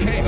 Okay.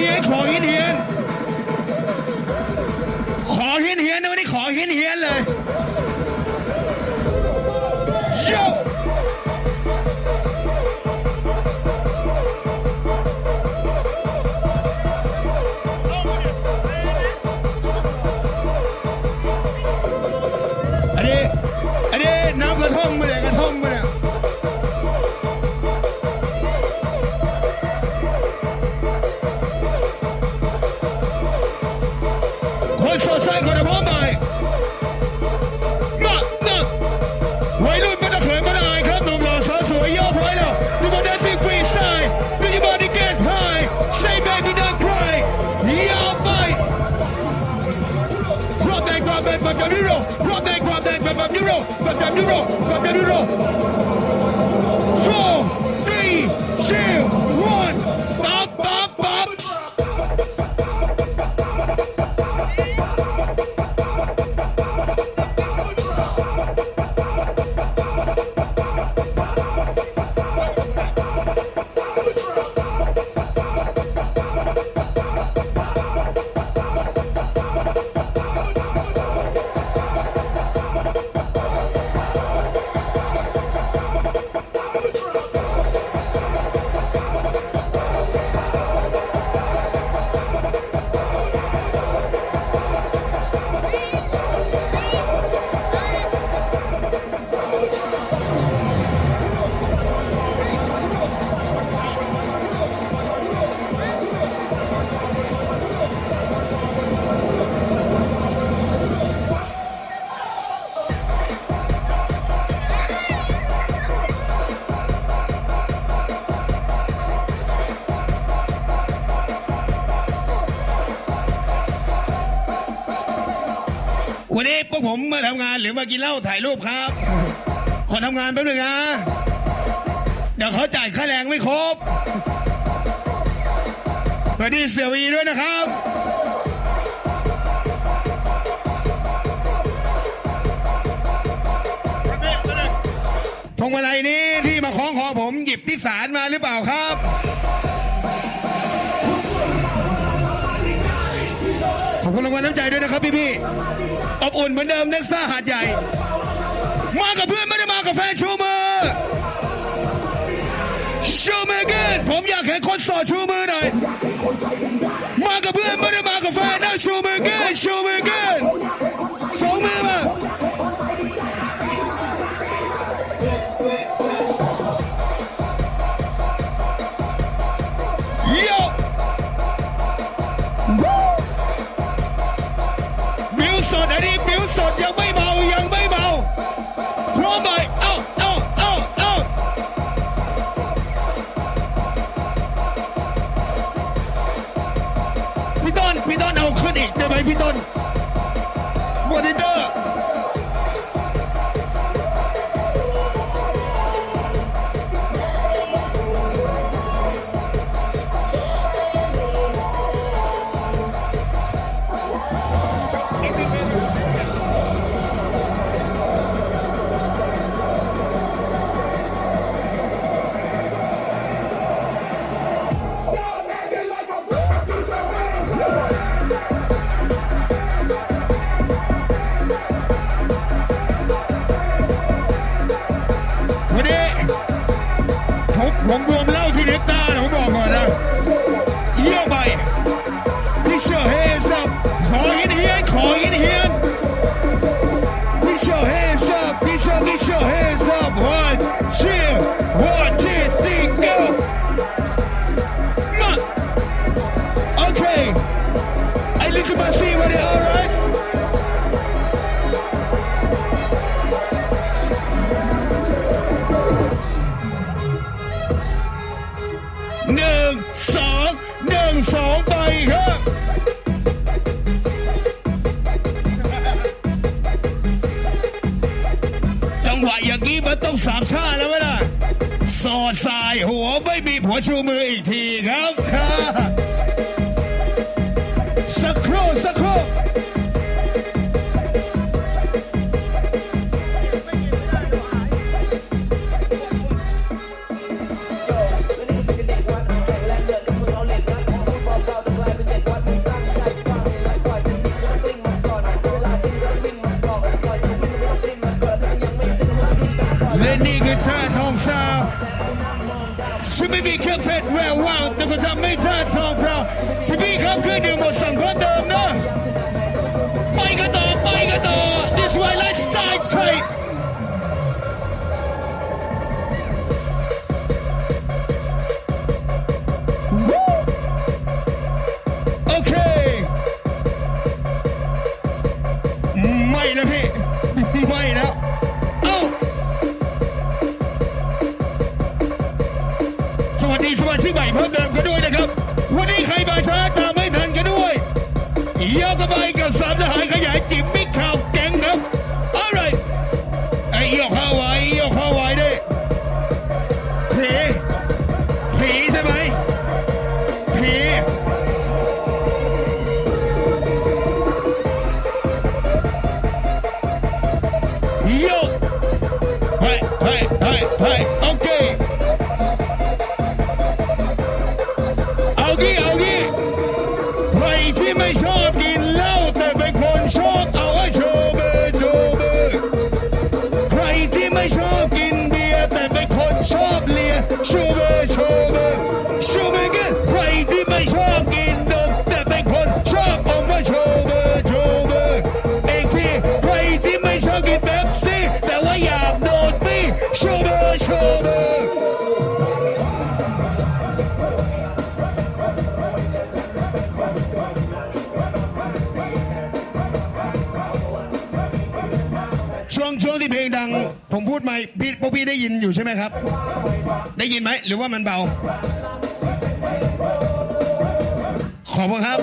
เฮียนขอเฮียนเฮียนขอเฮียนเฮียนนะวันนี้ขอเฮียนเฮียนเลย Papillon, papillon วันนี้พวกผมมาทำงานหรือมากินเหล้าถ่ายรูปครับ ขอทำงานแป๊บหนึงนะ เดี๋ยวเขาจ่ายค่าแรงไม่ครบสวัสดีเสี่ยวีด้วยนะครับพวงมาลัยนี้ที่มาคล้องคอผมหยิบที่ศาลมาหรือเปล่าครับขอบคุณรางวัลน้ำใจด้วยนะครับพี่ๆ อบอุ่นเหมือนเดิมเน็กซ่าหาดใหญ่ มากับเพื่อนไม่ได้มากับแฟนชูมือชูมือกันผมอยากเห็นคนสอดชูมือหน่อย มากับเพื่อนไม่ได้มากับแฟนนะชูมือกันชูมือกัน สองไปครับจังหวะอย่างนี้มันต้องสามชาแล้วเวล่ะสอดสายหัวไม่มีผัวชูมืออีกทีครับ ววาวแนี่เพลงดัง ผมพูดไหมพี่พวกพี่ได้ยินอยู่ใช่ไหมครับ ได้ยินไหมหรือว่ามันเบา ขอบคุณครับ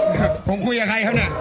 ผมคุยกับใครครับเนี่ย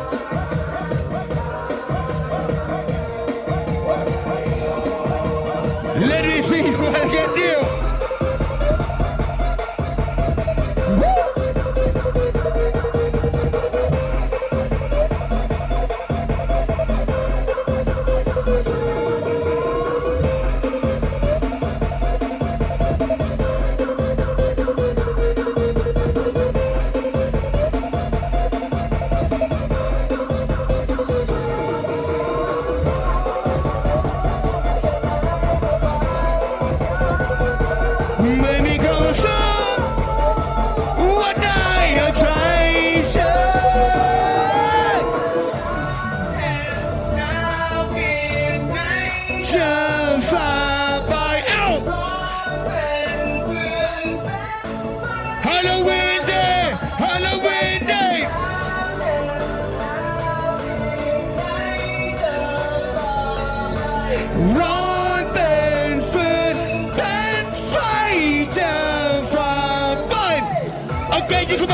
Yeah, you